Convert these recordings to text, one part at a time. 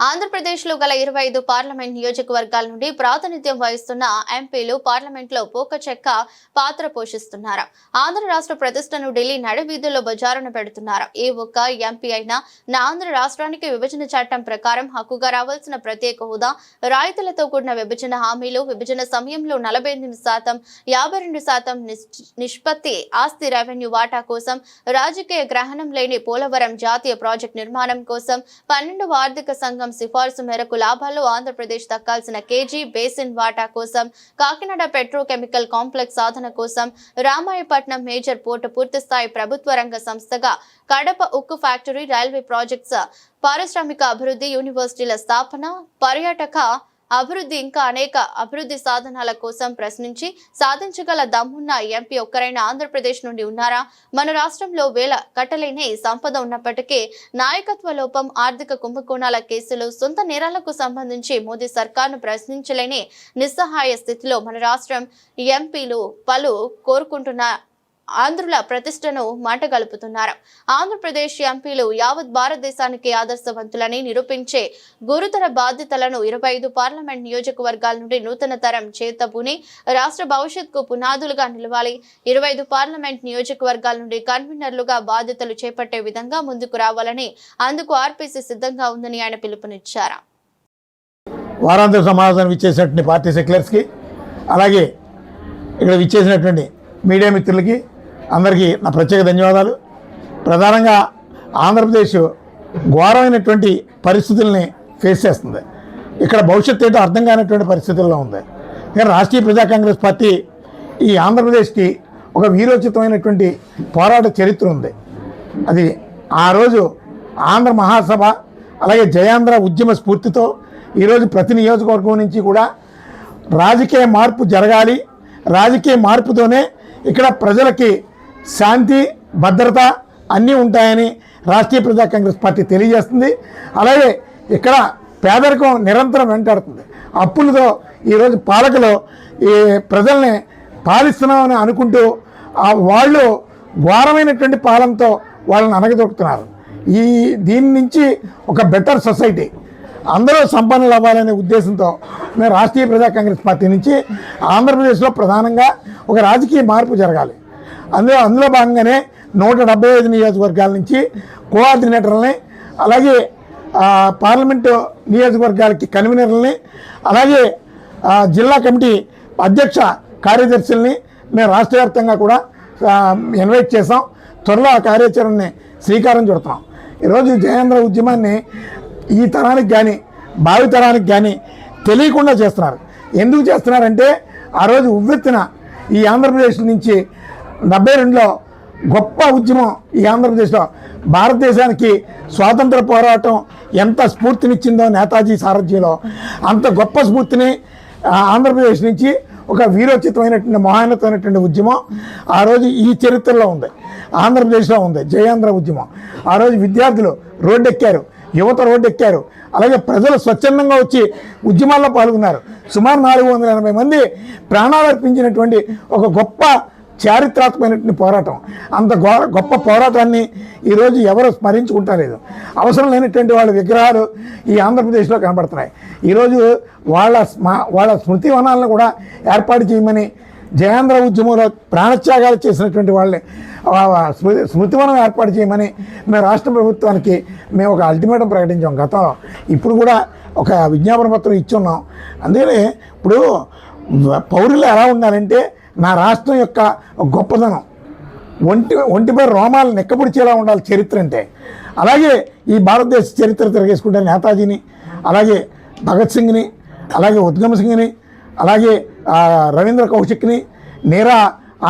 ఆంధ్రప్రదేశ్లో గల ఇరవై ఐదు పార్లమెంట్ నియోజకవర్గాల నుండి ప్రాతినిధ్యం వహిస్తున్న ఎంపీలు పార్లమెంట్లో పోకచెక్క పాత్ర పోషిస్తున్నారు. ఆంధ్ర రాష్ట్ర ప్రతిష్టను ఢిల్లీ నడివీధుల్లో బజారును పెడుతున్నారు. ఏ ఒక్క ఎంపీ అయినా నా ఆంధ్ర రాష్ట్రానికి విభజన చట్టం ప్రకారం హక్కుగా రావాల్సిన ప్రత్యేక హోదా రాయితీలతో కూడిన విభజన హామీలు విభజన సమయంలో నలభై ఎనిమిది శాతం యాభై రెండు శాతం నిష్- నిష్పత్తి ఆస్తి రెవెన్యూ వాటా కోసం రాజకీయ గ్రహణం లేని పోలవరం జాతీయ ప్రాజెక్ట్ నిర్మాణం కోసం పన్నెండు ఆర్థిక సంఘం సిఫార్సు మేరకు లాభాలు ఆంధ్రప్రదేశ్ దక్కాల్సిన కేజీ బేసిన్ వాటా కోసం కాకినాడ పెట్రోకెమికల్ కాంప్లెక్స్ సాధన కోసం రామాయపట్నం మేజర్ పోర్టు పూర్తిస్థాయి ప్రభుత్వ రంగ సంస్థగా కడప ఉక్కు ఫ్యాక్టరీ రైల్వే ప్రాజెక్ట్స్ పారిశ్రామిక అభివృద్ధి యూనివర్సిటీల స్థాపన పర్యాటక అభివృద్ధి ఇంకా అనేక అభివృద్ధి సాధనాల కోసం ప్రశ్నించి సాధించగల దమ్మున్న ఎంపీ ఒక్కరైనా ఆంధ్రప్రదేశ్ నుండి ఉన్నారా? మన రాష్ట్రంలో వేల కట్టలేని సంపద ఉన్నప్పటికీ నాయకత్వ లోపం ఆర్థిక కుంభకోణాల కేసులు సొంత నేరాలకు సంబంధించి మోదీ సర్కార్ను ప్రశ్నించలేని నిస్సహాయ స్థితిలో మన రాష్ట్రం ఎంపీలు పలు కోరుకుంటున్న ఆంధ్రుల ప్రతిష్టను మాటగలుపుతున్నారు ఆంధ్రప్రదేశ్ ఎంపీలు యావత్ భారతదేశానికి ఆదర్శవంతులని నిరూపించే గురుతర బాధ్యతలను ఇరవై ఐదు పార్లమెంట్ నియోజకవర్గాల నుండి నూతన తరం చేతబుని రాష్ట్ర భవిష్యత్కు పునాదులుగా నిలవాలి. ఇరవై ఐదు పార్లమెంట్ నియోజకవర్గాల నుండి కన్వీనర్లుగా బాధ్యతలు చేపట్టే విధంగా ముందుకు రావాలని అందుకు ఆర్పీసీ సిద్ధంగా ఉందని ఆయన పిలుపునిచ్చారు. వారాంతర సమావేశానికి ఇచ్చేసినటువంటి పార్టీ సెక్యులర్స్కి అలాగే ఇక్కడ విచ్చేసినటువంటి మీడియా మిత్రులకి అందరికీ నా ప్రత్యేక ధన్యవాదాలు. ప్రధానంగా ఆంధ్రప్రదేశ్ ఘోరమైనటువంటి పరిస్థితుల్ని ఫేస్ చేస్తుంది. ఇక్కడ భవిష్యత్తు ఏంటో అర్థం కానటువంటి పరిస్థితుల్లో ఉంది. కానీ రాష్ట్రీయ ప్రజా కాంగ్రెస్ పార్టీ ఈ ఆంధ్రప్రదేశ్కి ఒక వీరోచితమైనటువంటి పోరాట చరిత్ర ఉంది. అది ఆ రోజు ఆంధ్ర మహాసభ అలాగే జయాంధ్ర ఉద్యమ స్ఫూర్తితో ఈరోజు ప్రతి నియోజకవర్గం నుంచి కూడా రాజకీయ మార్పు జరగాలి. రాజకీయ మార్పుతోనే ఇక్కడ ప్రజలకి శాంతి భద్రత అన్నీ ఉంటాయని రాష్ట్రీయ ప్రజా కాంగ్రెస్ పార్టీ తెలియజేస్తుంది. అలాగే ఇక్కడ పేదరికం నిరంతరం వెంటాడుతుంది. అప్పులతో ఈరోజు పాలకులు ఈ ప్రజల్ని పాలిస్తున్నామని అనుకుంటూ వాళ్ళు ఘోరమైనటువంటి పాలనతో వాళ్ళని అనగదొక్కుతున్నారు ఈ దీని నుంచి ఒక బెటర్ సొసైటీ. అందరూ సంపన్నులు అవ్వాలనే ఉద్దేశంతో మేము రాష్ట్రీయ ప్రజా కాంగ్రెస్ పార్టీ నుంచి ఆంధ్రప్రదేశ్లో ప్రధానంగా ఒక రాజకీయ మార్పు జరగాలి. అందులో అందులో భాగంగానే నూట డెబ్బై ఐదు నియోజకవర్గాల నుంచి కోఆర్డినేటర్లని అలాగే పార్లమెంటు నియోజకవర్గాలకి కన్వీనర్లని అలాగే జిల్లా కమిటీ అధ్యక్ష కార్యదర్శుల్ని మేము రాష్ట్ర వ్యాప్తంగా కూడా ఇన్వైట్ చేసాం త్వరలో ఆ కార్యాచరణని శ్రీకారం చుడుతున్నాం ఈరోజు జయేంద్ర ఉద్యమాన్ని ఈ తరానికి కానీ భావి తరానికి కానీ తెలియకుండా చేస్తున్నారు. ఎందుకు చేస్తున్నారంటే ఆ రోజు ఉవ్వెత్తిన ఈ ఆంధ్రప్రదేశ్ నుంచి డెబ్బై రెండులో గొప్ప ఉద్యమం ఈ ఆంధ్రప్రదేశ్లో. భారతదేశానికి స్వాతంత్ర పోరాటం ఎంత స్ఫూర్తినిచ్చిందో నేతాజీ సారథ్యంలో. అంత గొప్ప స్ఫూర్తిని ఆంధ్రప్రదేశ్ నుంచి ఒక వీరోచితమైనటువంటి మహాన్నతమైనటువంటి ఉద్యమం ఆ రోజు ఈ చరిత్రలో ఉంది. ఆంధ్రప్రదేశ్లో ఉంది. జయాంధ్ర ఉద్యమం. ఆ రోజు విద్యార్థులు రోడ్డెక్కారు. యువత రోడ్డెక్కారు. అలాగే ప్రజలు స్వచ్ఛందంగా వచ్చి ఉద్యమాల్లో పాల్గొన్నారు. సుమారు నాలుగు వందల ఎనభై మంది ప్రాణాలు అర్పించినటువంటి ఒక గొప్ప చారిత్రాత్మకమైనటువంటి పోరాటం. అంత గొప్ప పోరాటాన్ని ఈరోజు ఎవరు స్మరించుకుంటలేదు. అవసరం లేనటువంటి వాళ్ళ విగ్రహాలు ఈ ఆంధ్రప్రదేశ్లో కనబడుతున్నాయి. ఈరోజు వాళ్ళ స్మ వాళ్ళ స్మృతి వనాలను కూడా ఏర్పాటు చేయమని జయాంధ్ర ఉద్యమంలో ప్రాణత్యాగాలు చేసినటువంటి వాళ్ళని స్మృతి స్మృతివనం ఏర్పాటు చేయమని మేము రాష్ట్ర ప్రభుత్వానికి మేము ఒక అల్టిమేటం ప్రకటించాం గతంలో. ఇప్పుడు కూడా ఒక విజ్ఞాపన పత్రం ఇచ్చున్నాం. అందుకని ఇప్పుడు పౌరులు ఎలా ఉండాలంటే నా రాష్ట్రం యొక్క గొప్పదనం. ఒంటి ఒంటిపై రోమాలు నెక్కపుడిచేలా ఉండాలి చరిత్ర అంటే. అలాగే ఈ భారతదేశ చరిత్ర తిరగేసుకుంటే నేతాజీని అలాగే భగత్ సింగ్ని అలాగే ఉద్గమ్ సింగ్ని అలాగే రవీంద్ర కౌశిక్ని నీరా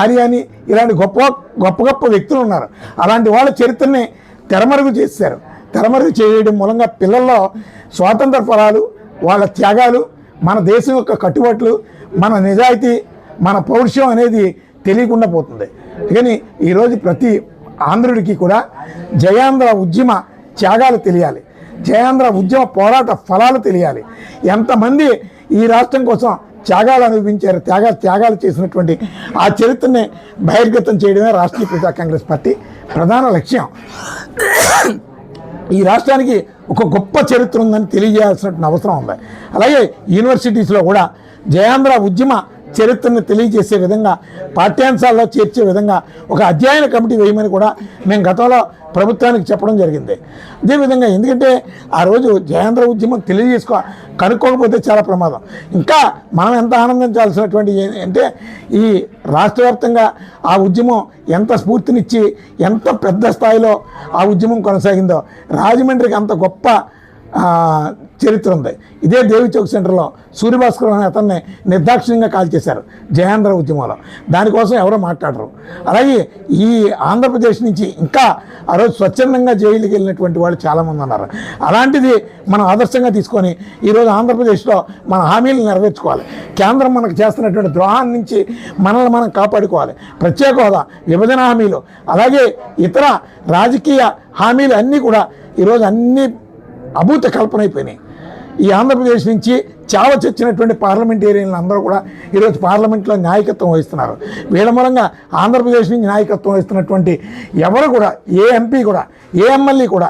ఆర్యాని ఇలాంటి గొప్ప గొప్ప గొప్ప వ్యక్తులు ఉన్నారు. అలాంటి వాళ్ళ చరిత్రని తెరమరుగు చేశారు. తెరమరుగు చేయడం మూలంగా పిల్లల్లో స్వాతంత్ర ఫలాలు వాళ్ళ త్యాగాలు మన దేశం యొక్క కట్టుబాట్లు మన నిజాయితీ మన పౌరుషం అనేది తెలియకుండా పోతుంది. కానీ ఈరోజు ప్రతి ఆంధ్రుడికి కూడా జయాంధ్ర ఉద్యమ త్యాగాలు తెలియాలి. జయాంధ్ర ఉద్యమ పోరాట ఫలాలు తెలియాలి. ఎంతమంది ఈ రాష్ట్రం కోసం త్యాగాలు అనుభవించారు త్యాగా త్యాగాలు చేసినటువంటి ఆ చరిత్రని బహిర్గతం చేయడమే రాష్ట్రీయ ప్రజా కాంగ్రెస్ పార్టీ ప్రధాన లక్ష్యం. ఈ రాష్ట్రానికి ఒక గొప్ప చరిత్ర ఉందని తెలియజేయాల్సిన అవసరం ఉంది. అలాగే యూనివర్సిటీస్లో కూడా జయాంధ్ర ఉద్యమ చరిత్రను తెలియజేసే విధంగా పాఠ్యాంశాల్లో చేర్చే విధంగా ఒక అధ్యయన కమిటీ వేయమని కూడా మేము గతంలో ప్రభుత్వానికి చెప్పడం జరిగింది. అదేవిధంగా ఎందుకంటే ఆ రోజు జయాంధ్ర ఉద్యమం తెలియజేసుకో కనుక్కోకపోతే చాలా ప్రమాదం. ఇంకా మనం ఎంత ఆనందించాల్సినటువంటి అంటే ఈ రాష్ట్ర వ్యాప్తంగా ఆ ఉద్యమం ఎంత స్ఫూర్తినిచ్చి ఎంత పెద్ద స్థాయిలో ఆ ఉద్యమం కొనసాగిందో రాజమండ్రికి అంత గొప్ప చరిత్ర ఉంది. ఇదే దేవి చౌక్ సెంటర్లో సూర్యభాస్కర్ అనే అతన్ని నిర్దాక్షిణ్యంగా కాల్చేశారు జయాంధ్ర ఉద్యమంలో. దానికోసం ఎవరో మాట్లాడరు. అలాగే ఈ ఆంధ్రప్రదేశ్ నుంచి ఇంకా ఆ రోజు స్వచ్ఛందంగా జైలుకి వెళ్ళినటువంటి వాళ్ళు చాలామంది ఉన్నారు. అలాంటిది మనం ఆదర్శంగా తీసుకొని ఈరోజు ఆంధ్రప్రదేశ్లో మన హామీలు నెరవేర్చుకోవాలి. కేంద్రం మనకు చేస్తున్నటువంటి ద్రోహాన్ని నుంచి మనల్ని మనం కాపాడుకోవాలి. ప్రత్యేక హోదా విభజన హామీలు అలాగే ఇతర రాజకీయ హామీలు అన్నీ కూడా ఈరోజు అన్నీ అభూత కల్పన అయిపోయినాయి ఈ ఆంధ్రప్రదేశ్ నుంచి చావ చచ్చినటువంటి పార్లమెంటేరియన్లు అందరూ కూడా ఈరోజు పార్లమెంట్లో నాయకత్వం వహిస్తున్నారు. వీళ్ళ మూలంగా ఆంధ్రప్రదేశ్ నుంచి నాయకత్వం వహిస్తున్నటువంటి ఎవరు కూడా ఏ ఎంపీ కూడా ఏ ఎమ్మెల్యే కూడా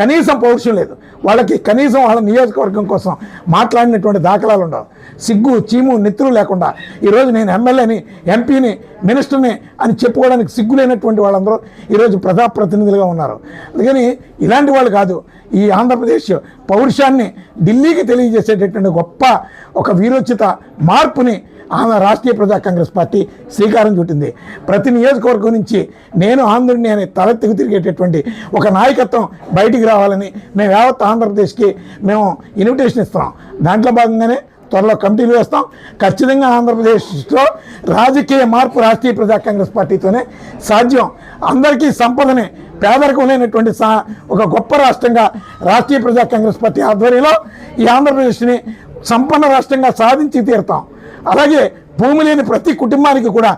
కనీసం పౌరుషం లేదు. వాళ్ళకి కనీసం వాళ్ళ నియోజకవర్గం కోసం మాట్లాడినటువంటి దాఖలాలు ఉండవు. సిగ్గు చీము నెత్తులు లేకుండా ఈరోజు నేను ఎమ్మెల్యేని ఎంపీని మినిస్టర్ని అని చెప్పుకోవడానికి సిగ్గు లేనటువంటి వాళ్ళందరూ ఈరోజు ప్రజాప్రతినిధులుగా ఉన్నారు. అందుకని ఇలాంటి వాళ్ళు కాదు. ఈ ఆంధ్రప్రదేశ్ పౌరుషాన్ని ఢిల్లీకి తెలియజేసేటటువంటి గొప్ప ఒక వీరోచిత మార్పుని ఆంధ్ర రాష్ట్రీయ ప్రజా కాంగ్రెస్ పార్టీ శ్రీకారం చుట్టింది. ప్రతి నియోజకవర్గం నుంచి నేను ఆంధ్రుడిని అనే తలెత్తుకు తిరిగేటటువంటి ఒక నాయకత్వం బయటికి రావాలని మేము యావత్ ఆంధ్రప్రదేశ్కి మేము ఇన్విటేషన్ ఇస్తున్నాం. దాంట్లో భాగంగానే త్వరలో కమిటీలు వేస్తాం. ఖచ్చితంగా ఆంధ్రప్రదేశ్లో రాజకీయ మార్పు రాష్ట్రీయ ప్రజా కాంగ్రెస్ పార్టీతోనే సాధ్యం. అందరికీ సంపదని పేదరికం లేనటువంటి సా ఒక గొప్ప రాష్ట్రంగా రాష్ట్రీయ ప్రజా కాంగ్రెస్ పార్టీ ఆధ్వర్యంలో ఈ ఆంధ్రప్రదేశ్ని సంపన్న రాష్ట్రంగా సాధించి తీరుతాం. అలాగే భూమి లేని ప్రతి కుటుంబానికి కూడా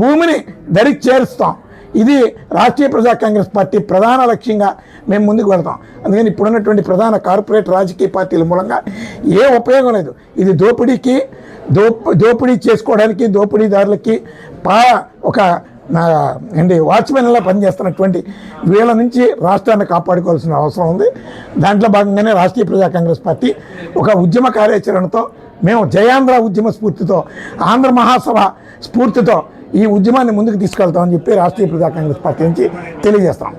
భూమిని దరికి చేరుస్తాం. ఇది రాష్ట్రీయ ప్రజా కాంగ్రెస్ పార్టీ ప్రధాన లక్ష్యంగా మేము ముందుకు వెళ్తాం. అందుకని ఇప్పుడున్నటువంటి ప్రధాన కార్పొరేట్ రాజకీయ పార్టీల మూలంగా ఏ ఉపయోగం లేదు. ఇది దోపిడీకి దోప దోపిడీ చేసుకోవడానికి దోపిడీదారులకి పా ఒక నా ఏంటి వాచ్మెన్లా పనిచేస్తున్నటువంటి వీళ్ళ నుంచి రాష్ట్రాన్ని కాపాడుకోవాల్సిన అవసరం ఉంది. దాంట్లో భాగంగానే రాష్ట్రీయ ప్రజా కాంగ్రెస్ పార్టీ ఒక ఉద్యమ కార్యాచరణతో మేము జయాంధ్ర ఉద్యమ స్ఫూర్తితో ఆంధ్ర మహాసభ స్ఫూర్తితో ఈ ఉద్యమాన్ని ముందుకు తీసుకెళ్తామని చెప్పి రాష్ట్రీయ ప్రజా కాంగ్రెస్ పార్టీ నుంచి తెలియజేస్తాం